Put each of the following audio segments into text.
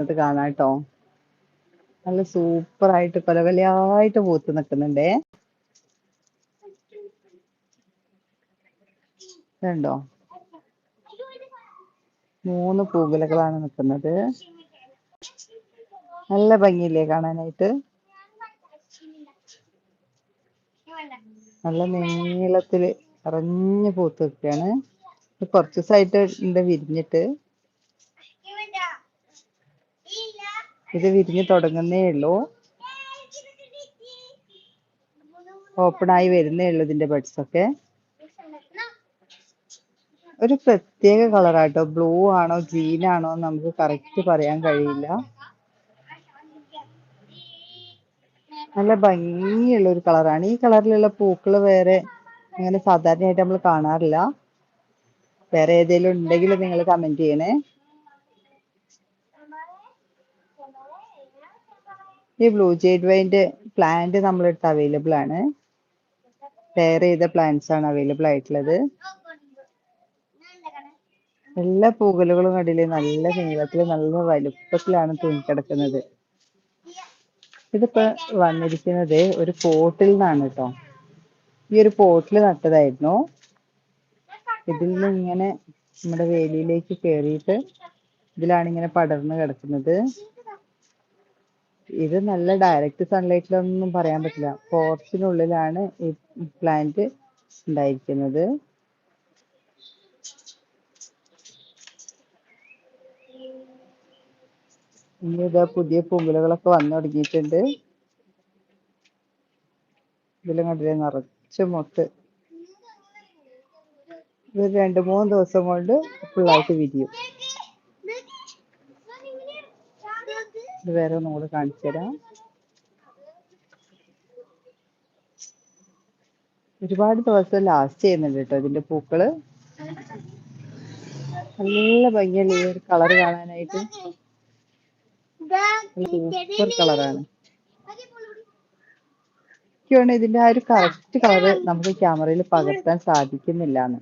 അത് കാണാട്ടോ നല്ല സൂപ്പർ ആയിട്ട് പല കൊലയായിട്ട് പൂത്ത് നിൽക്കുന്നുണ്ടേ. കണ്ടോ മൂന്ന് പൂകുലകളാണ് നിൽക്കുന്നത്. നല്ല ഭംഗിയില്ലേ കാണാനായിട്ട്? നല്ല നീളത്തിൽ നിറഞ്ഞു പൂത്ത് നിൽക്കുകയാണ്. കുറച്ച് ദിവസമായിട്ട് ഉണ്ട് വിരിഞ്ഞിട്ട് ഇത് വിരിഞ്ഞു തുടങ്ങുന്നേ ഉള്ളൂ. ഓപ്പൺ ആയി വരുന്നേ ഉള്ളൂ ഇതിന്റെ ബഡ്സ് ഒക്കെ. ഒരു പ്രത്യേക കളറാട്ടോ ബ്ലൂ ആണോ ഗ്രീൻ ആണോ നമുക്ക് കറക്റ്റ് പറയാൻ കഴിയില്ല. നല്ല ഭംഗിയുള്ള ഒരു കളറാണ് ഈ കളറിലുള്ള പൂക്കൾ വേറെ അങ്ങനെ സാധാരണയായിട്ട് നമ്മൾ കാണാറില്ല. വേറെ ഏതെങ്കിലും ഉണ്ടെങ്കിൽ നിങ്ങൾ കമന്റ് ചെയ്യണേ. ഈ ബ്ലൂ ജെയ്ഡ് വൈന്റെ പ്ലാന്റ് നമ്മളടുത്ത് അവൈലബിൾ ആണ്. പെയർ ചെയ്ത പ്ലാന്റ്സ് ആണ് അവൈലബിൾ ആയിട്ടുള്ളത്. എല്ലാ പൂകലുകളും കണ്ടില്ലേ? നല്ല നീളത്തിൽ നല്ല വലുപ്പത്തിലാണ് തൂങ്ങിക്കിടക്കുന്നത്. ഇതിപ്പോ വന്നിരിക്കുന്നത് ഒരു പോട്ടിൽ നിന്നാണ് കേട്ടോ ഈ ഒരു പോട്ടിൽ നട്ടതായിരുന്നു. ഇതിൽ നിന്ന് ഇങ്ങനെ നമ്മുടെ വേലിയിലേക്ക് കയറിയിട്ട് ഇതിലാണ് ഇങ്ങനെ പടർന്ന് കിടക്കുന്നത്. ഇത് നല്ല ഡയറക്റ്റ് സൺലൈറ്റിലൊന്നും പറയാൻ പറ്റില്ല. പോർച്ചിനുള്ളിലാണ് ഈ പ്ലാന്റ് ഉണ്ടായിരിക്കുന്നത്. ഇനി ഇതാ പുതിയ പൂങ്കുലകളൊക്കെ വന്നു തുടങ്ങിയിട്ടുണ്ട്. ഇതിലും കണ്ടില്ലേ നിറച്ച് മൊട്ട്. ഇത് രണ്ട് മൂന്ന് ദിവസം കൊണ്ട് ഫുള്ളായിട്ട് വിരിയും. ഇത് വേറെ ഒന്നും കൂടെ കാണിച്ചു തരാം. ഒരുപാട് ദിവസം ലാസ്റ്റ് ചെയ്യുന്നുണ്ട് കേട്ടോ ഇതിന്റെ പൂക്കൾ. നല്ല ഭംഗിയല്ലേ ഈ ഒരു കളർ കാണാനായിട്ട്. സൂപ്പർ കളറാണ് എനിക്കാണ് ഇതിന്റെ ആ ഒരു കറക്റ്റ് കളറ് നമുക്ക് ക്യാമറയിൽ പകർത്താൻ സാധിക്കുന്നില്ലാന്ന്.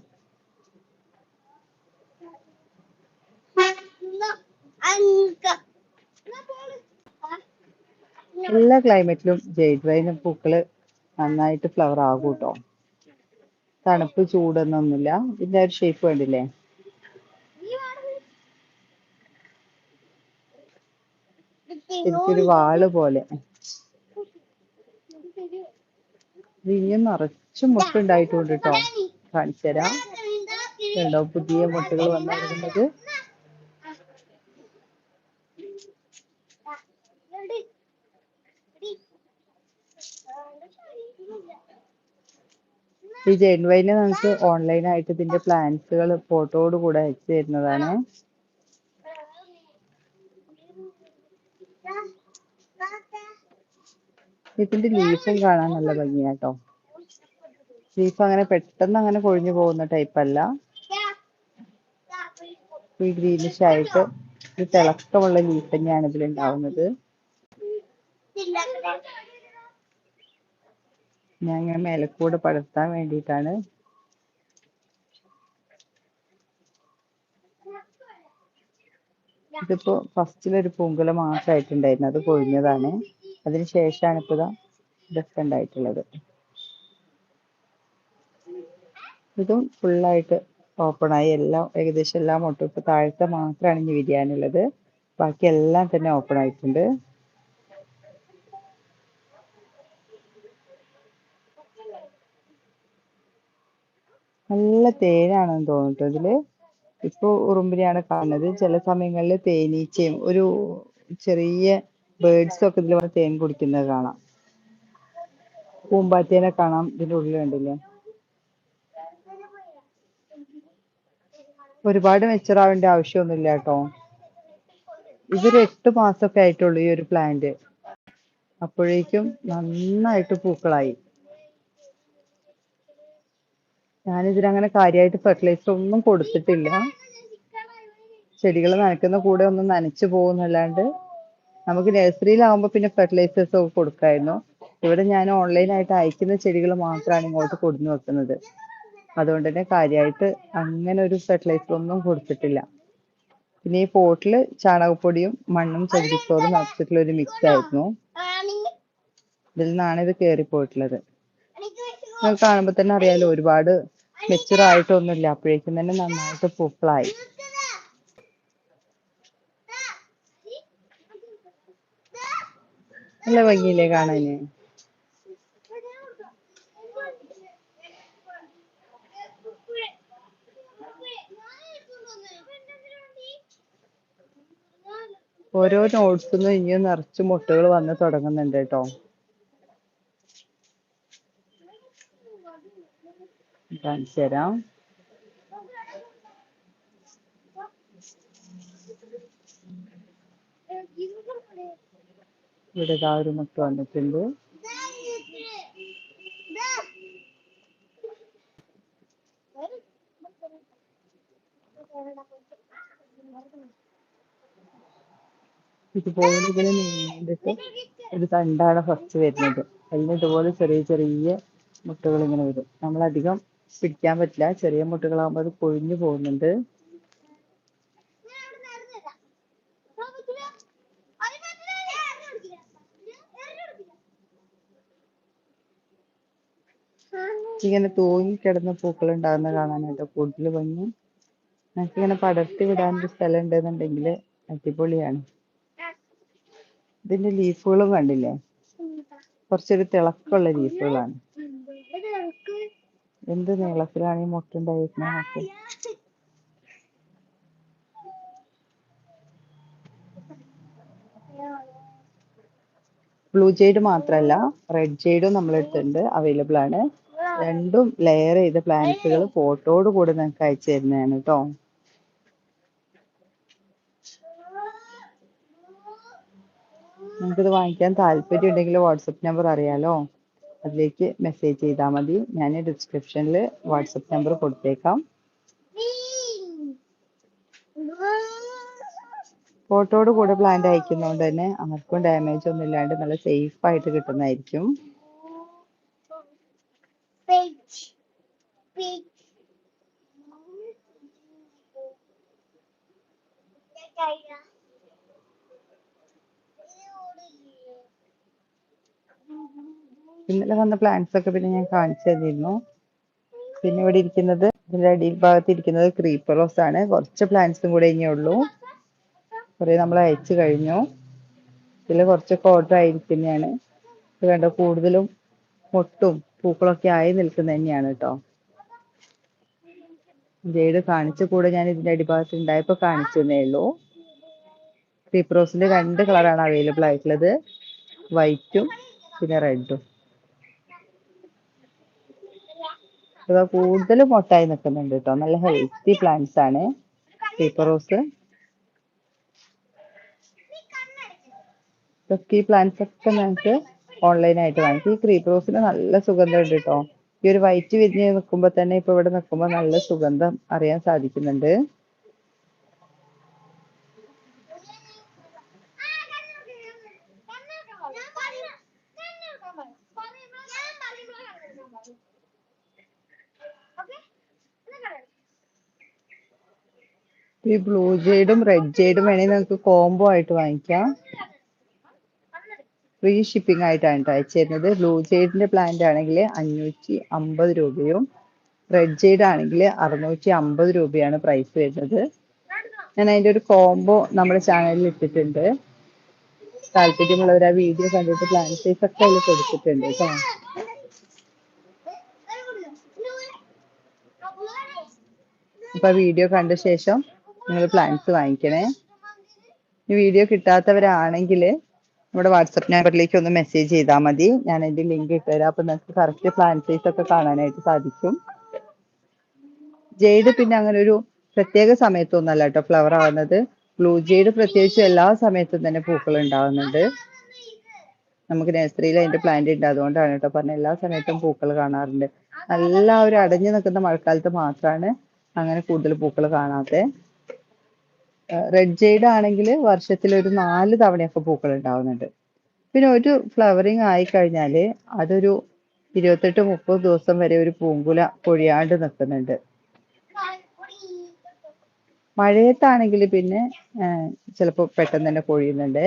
എല്ലാ ക്ലൈമറ്റിലും ജെയ്ഡ് വൈൻ പൂക്കൾ നന്നായിട്ട് ഫ്ലവർ ആകും കേട്ടോ തണുപ്പ് ചൂടൊന്നൊന്നുമില്ല. ഇതിന്റെ ഒരു ഷേപ്പ് കണ്ടില്ലേ? ശരിക്കൊരു വാൾ പോലെ. വിരിഞ്ഞ് മുട്ട മുട്ടുണ്ടായിട്ടുണ്ട് കേട്ടോ. കാണിച്ചു തരാം കണ്ടോ? പുതിയ മുട്ടകൾ വന്നിരിക്കുന്നത്. ഈ ജെയിൻ വൈന് നമുക്ക് ഓൺലൈനായിട്ട് ഇതിന്റെ പ്ലാൻസുകൾ ഫോട്ടോയോട് കൂടെ അയച്ചു തരുന്നതാണ്. ഇതിന്റെ ലീഫും കാണാൻ നല്ല ഭംഗിയാട്ടോ. ലീഫ് അങ്ങനെ പെട്ടെന്ന് അങ്ങനെ കൊഴിഞ്ഞു പോകുന്ന ടൈപ്പ് അല്ല. ഈ ഗ്രീനിഷ് ആയിട്ട് ഒരു തിളക്കമുള്ള ലീഫ് തന്നെയാണ് ഇതിൽ ഉണ്ടാവുന്നത് ഞാൻ ഇങ്ങനെ മേലക്കൂടെ പടർത്താൻ വേണ്ടിയിട്ടാണ്. ഇതിപ്പോ ഫസ്റ്റിലൊരു പൂങ്കുല മാത്രമായിട്ടുണ്ടായിരുന്നു അത് കൊഴിഞ്ഞതാണ്. അതിന് ശേഷമാണ് ഇപ്പൊ ഇതാ ഇതൊക്കെ ഉണ്ടായിട്ടുള്ളത് ഇതും ഫുള്ളായിട്ട് ഓപ്പൺ ആയി. എല്ലാം ഏകദേശം എല്ലാം ഒട്ടും. ഇപ്പൊ താഴത്തെ മാത്രമാണ് ഇനി വിരിയാനുള്ളത്. ബാക്കി എല്ലാം തന്നെ ഓപ്പൺ ആയിട്ടുണ്ട്. നല്ല തേനാണെന്ന് തോന്നുന്നു ഇതിൽ. ഇപ്പൊ ഉറുമ്പിനെയാണ് കാണുന്നത്. ചില സമയങ്ങളിൽ തേനീച്ചയും ഒരു ചെറിയ ബേർഡ്സ് ഒക്കെ ഇതിൽ വന്ന് തേൻ കുടിക്കുന്നത് കാണാം. പൂമ്പാറ്റേനെ കാണാം ഇതിന്റെ ഉള്ളിൽ കണ്ടില്ലേ? ഒരുപാട് മെച്ചർ ആവേണ്ട ആവശ്യമൊന്നുമില്ല കേട്ടോ. ഇതൊരു എട്ട് മാസമൊക്കെ ആയിട്ടുള്ളൂ ഈ ഒരു പ്ലാന്റ് അപ്പോഴേക്കും നന്നായിട്ട് പൂക്കളായി. ഞാനിതിനങ്ങനെ കാര്യമായിട്ട് ഫെർട്ടിലൈസർ ഒന്നും കൊടുത്തിട്ടില്ല. ചെടികൾ നനയ്ക്കുന്ന കൂടെ ഒന്ന് നനച്ചു പോകുന്നല്ലാണ്ട് നമുക്ക് നഴ്സറിയിലാവുമ്പോൾ പിന്നെ ഫെർട്ടിലൈസേഴ്സ് ഒക്കെ കൊടുക്കായിരുന്നു. ഇവിടെ ഞാൻ ഓൺലൈനായിട്ട് അയക്കുന്ന ചെടികൾ മാത്രമാണ് ഇങ്ങോട്ട് കൊടുന്നു വെക്കുന്നത്. അതുകൊണ്ട് തന്നെ കാര്യമായിട്ട് അങ്ങനെ ഒരു ഫെർട്ടിലൈസർ ഒന്നും കൊടുത്തിട്ടില്ല. പിന്നെ ഈ പോട്ടിൽ ചാണകപ്പൊടിയും മണ്ണും ചകിരിച്ചോറും നിറച്ചിട്ടുള്ള ഒരു മിക്സ് ആയിരുന്നു. ഇതിൽ നിന്നാണ് ഇത് കയറി പോയിട്ടുള്ളത് കാണുമ്പോൾ തന്നെ അറിയാലോ ഒരുപാട് മെച്ചുർ ആയിട്ടൊന്നുമില്ല. അപ്പോഴേക്കും തന്നെ നന്നായിട്ട് പൂക്കളായി. നല്ല ഭംഗിയില്ലേ കാണാന്? ഓരോ നോട്ട്സിന്നും ഇനിയും നിറച്ച് മുട്ടകൾ വന്ന് തുടങ്ങുന്നുണ്ട് കേട്ടോ. കാണിച്ചു തരാം ഇവിടെ ഇതാ ഒരു മുട്ട വന്നിട്ടുണ്ട്. ഇതുപോലെ ഇങ്ങനെ നീണ്ടിട്ട് ഒരു തണ്ടാണ് ഫസ്റ്റ് വരുന്നത്. അതിന് ഇതുപോലെ ചെറിയ ചെറിയ മുട്ടകൾ ഇങ്ങനെ വരും. നമ്മളധികം പിടിക്കാൻ പറ്റില്ല. ചെറിയ മുട്ടകളാകുമ്പോൾ അത് കൊഴിഞ്ഞു പോകുന്നുണ്ട്. ഇങ്ങനെ തൂങ്ങി കിടന്ന പൂക്കൾ ഉണ്ടാകുന്ന കാണാനായിട്ട് കൂടുതൽ ഭംഗി. നമുക്ക് ഇങ്ങനെ പടർത്തി വിടാനൊരു സ്ഥലം ഉണ്ടെന്നുണ്ടെങ്കിൽ അടിപൊളിയാണ്. ഇതിന്റെ ലീഫുകളും കണ്ടില്ലേ? കുറച്ചൊരു തിളക്കമുള്ള ലീഫുകളാണ് എന്ത് നീളത്തിലാണ് ഈ മുട്ട ഉണ്ടായിരിക്കുന്നത് നമുക്ക് ബ്ലൂ ജെയ്ഡ് മാത്രമല്ല റെഡ് ജെയ്ഡും നമ്മളെ അടുത്തുണ്ട് അവൈലബിൾ ആണ്. രണ്ടും ലെയർ ചെയ്ത പ്ലാന്റ്സുകൾ ഫോട്ടോയോട് കൂടെ നിങ്ങൾക്ക് അയച്ചു തരുന്നതാണ് കേട്ടോ ഇത് വാങ്ങിക്കാൻ താല്പര്യം ഉണ്ടെങ്കിൽ വാട്സപ്പ് നമ്പർ അറിയാലോ. അതിലേക്ക് മെസ്സേജ് ചെയ്താൽ മതി. ഞാൻ ഡിസ്ക്രിപ്ഷനിൽ വാട്സപ്പ് നമ്പർ കൊടുത്തേക്കാം. ഫോട്ടോയോട് കൂടെ പ്ലാന്റ് അയക്കുന്നതുകൊണ്ട് തന്നെ ആർക്കും ഡാമേജ് ഒന്നും ഇല്ലാണ്ട് നല്ല സേഫ് ആയിട്ട് കിട്ടുന്നതായിരിക്കും. Peach. ഇന്നലെ വന്ന പ്ലാന്റ്സ് ഒക്കെ പിന്നെ ഞാൻ കാണിച്ചു തന്നിരുന്നു. പിന്നെ ഇവിടെ ഇരിക്കുന്നത് ഇതിന്റെ അടിയിൽ ഭാഗത്ത് ഇരിക്കുന്നത് ക്രീപ്പർ റോസ് ആണ്. കുറച്ച് പ്ലാന്റ്സും കൂടെ ഇനിയേ ഉള്ളൂ. കുറെ നമ്മൾ അയച്ചു കഴിഞ്ഞു. ഇതിൽ കുറച്ച് ഓർഡർ ആയിരിക്കുന്നതാണ്. ഇത് കണ്ടോ കൂടുതലും മൊട്ടും പൂക്കളൊക്കെ ആയി നിൽക്കുന്നത് തന്നെയാണ് കേട്ടോ. ജെയ്ഡ് കാണിച്ച കൂടെ ഞാൻ ഇതിന്റെ അടിഭാഗത്ത് ഉണ്ടായപ്പോ കാണിച്ചു തന്നേ ഉള്ളൂ. ക്രീപ്പർ റോസിന്റെ രണ്ട് കളറാണ് അവൈലബിൾ ആയിട്ടുള്ളത്. വൈറ്റും പിന്നെ റെഡും ഇവ കൂടുതൽ മൊട്ടായി നിൽക്കുന്നുണ്ട് കേട്ടോ. നല്ല ഹെൽത്തി പ്ലാന്റ്സ് ആണ്. പേപ്പർ റോസ് ഇതൊക്കെ ഈ പ്ലാന്റ്സ് ഒക്കെ നമുക്ക് ഓൺലൈനായിട്ട് വാങ്ങിക്കും ഈ ക്രീപ്പ് റോസിന് നല്ല സുഗന്ധം ഉണ്ട് കേട്ടോ. ഈ ഒരു വൈറ്റ് വിരിഞ്ഞ് നിൽക്കുമ്പോൾ തന്നെ ഇപ്പൊ ഇവിടെ നിൽക്കുമ്പോൾ നല്ല സുഗന്ധം അറിയാൻ സാധിക്കുന്നുണ്ട്. ഈ ബ്ലൂ ജെയ്ഡും റെഡ് ജെയ്ഡും വേണമെങ്കിൽ നിങ്ങൾക്ക് കോംബോ ആയിട്ട് വാങ്ങിക്കാം. ഫ്രീ ഷിപ്പിംഗ് ആയിട്ടാണ് ട്ടോ അയച്ചു ബ്ലൂ ജെയ്ഡിന്റെ പ്ലാന്റ് ആണെങ്കിൽ അഞ്ഞൂറ്റി അമ്പത് രൂപയും റെഡ് ജെയ്ഡ് ആണെങ്കിൽ അറുന്നൂറ്റി അമ്പത് രൂപയാണ് പ്രൈസ് വരുന്നത്. ഞാൻ അതിന്റെ ഒരു കോംബോ നമ്മുടെ ചാനലിൽ ഇട്ടിട്ടുണ്ട്. താല്പര്യമുള്ളവർ ആ വീഡിയോ കണ്ടിട്ട് പ്ലാൻ സൈസ് ഒക്കെ അതിൽ കൊടുത്തിട്ടുണ്ട് കേട്ടോ. അപ്പൊ വീഡിയോ കണ്ട ശേഷം നിങ്ങൾ പ്ലാന്റ്സ് വാങ്ങിക്കണേ. ഈ വീഡിയോ കിട്ടാത്തവരാണെങ്കിൽ നമ്മുടെ വാട്സപ്പ് നമ്പറിലേക്ക് ഒന്ന് മെസ്സേജ് ചെയ്താൽ മതി. ഞാൻ അതിന്റെ ലിങ്ക് ഇട്ടുതരാം. അപ്പൊ നിങ്ങൾക്ക് കറക്റ്റ് സൈസ് ഒക്കെ കാണാനായിട്ട് സാധിക്കും. ജെയ്ഡ് പിന്നെ അങ്ങനെ ഒരു പ്രത്യേക സമയത്തൊന്നും അല്ല കേട്ടോ ഫ്ലവർ ആവുന്നത്. ബ്ലൂ ജെയ്ഡ് പ്രത്യേകിച്ച് എല്ലാ സമയത്തും തന്നെ പൂക്കൾ ഉണ്ടാവുന്നുണ്ട്. നമുക്ക് നഴ്സറിയിൽ അതിന്റെ പ്ലാന്റ് ഉണ്ട്. അതുകൊണ്ടാണ് കേട്ടോ പറഞ്ഞ എല്ലാ സമയത്തും പൂക്കൾ കാണാറുണ്ട്. നല്ല ഒരു അടഞ്ഞു നിൽക്കുന്ന മഴക്കാലത്ത് മാത്രമാണ് അങ്ങനെ കൂടുതൽ പൂക്കൾ കാണാത്തെ റെഡ് ജെയ്ഡ് ആണെങ്കിൽ വർഷത്തിൽ ഒരു നാല് തവണയൊക്കെ പൂക്കൾ ഉണ്ടാവുന്നുണ്ട്. പിന്നെ ഒരു ഫ്ലവറിങ് ആയി കഴിഞ്ഞാൽ അതൊരു ഇരുപത്തെട്ട് മുപ്പത് ദിവസം വരെ ഒരു പൂങ്കുല പൊഴിയാണ്ട് നിൽക്കുന്നുണ്ട്. മഴയത്താണെങ്കിൽ പിന്നെ ചിലപ്പോൾ പെട്ടെന്ന് തന്നെ കൊഴിയുന്നുണ്ട്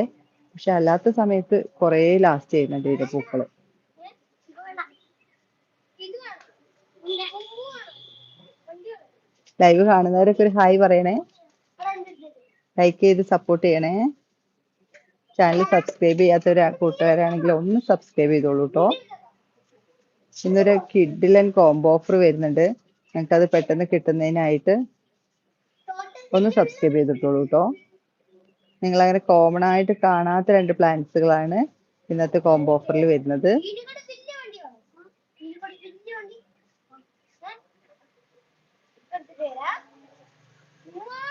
പക്ഷെ അല്ലാത്ത സമയത്ത് കുറേ ലാസ്റ്റ് ചെയ്യുന്നുണ്ട് ഇതിന്റെ പൂക്കൾ ലൈവ് കാണുന്നവരൊക്കെ ഒരു ഹായ് പറയണേ. ലൈക്ക് ചെയ്ത് സപ്പോർട്ട് ചെയ്യണേ. ചാനൽ സബ്സ്ക്രൈബ് ചെയ്യാത്ത ഒരു കൂട്ടുകാരാണെങ്കിൽ ഒന്ന് സബ്സ്ക്രൈബ് ചെയ്തോളൂ കേട്ടോ ഇന്നൊരു കിഡിലൻ കോംബോ ഓഫർ വരുന്നുണ്ട്. ഞങ്ങൾക്ക് അത് പെട്ടെന്ന് കിട്ടുന്നതിനായിട്ട് ഒന്ന് സബ്സ്ക്രൈബ് ചെയ്തിട്ടോളൂ കേട്ടോ നിങ്ങൾ അങ്ങനെ കോമൺ ആയിട്ട് കാണാത്ത രണ്ട് പ്ലാൻസുകളാണ് ഇന്നത്തെ കോംബോ ഓഫറിൽ വരുന്നത്.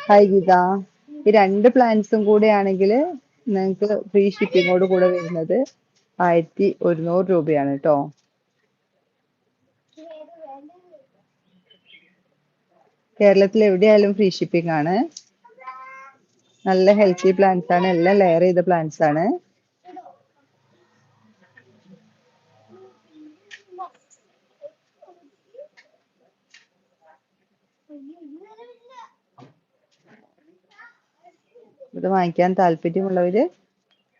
ഹായ് ഗീത. ഈ രണ്ട് പ്ലാൻസും കൂടെ ആണെങ്കിൽ നിങ്ങൾക്ക് ഫ്രീ ഷിപ്പിങ്ങോട് കൂടെ വരുന്നത് ആയിരത്തി ഒരുന്നൂറ് രൂപയാണ് കേട്ടോ കേരളത്തിൽ എവിടെയായാലും ഫ്രീ ഷിപ്പിംഗ് ആണ്. നല്ല ഹെൽത്തി പ്ലാന്റ്സ് ആണ്. എല്ലാം ലെയർ ചെയ്ത പ്ലാന്റ്സ് ആണ്. ഇത് വാങ്ങിക്കാൻ താല്പര്യമുള്ളവര്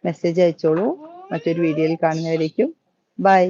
മെസ്സേജ് അയച്ചോളൂ. മറ്റൊരു വീഡിയോയിൽ കാണുന്നവരേക്കും. ബൈ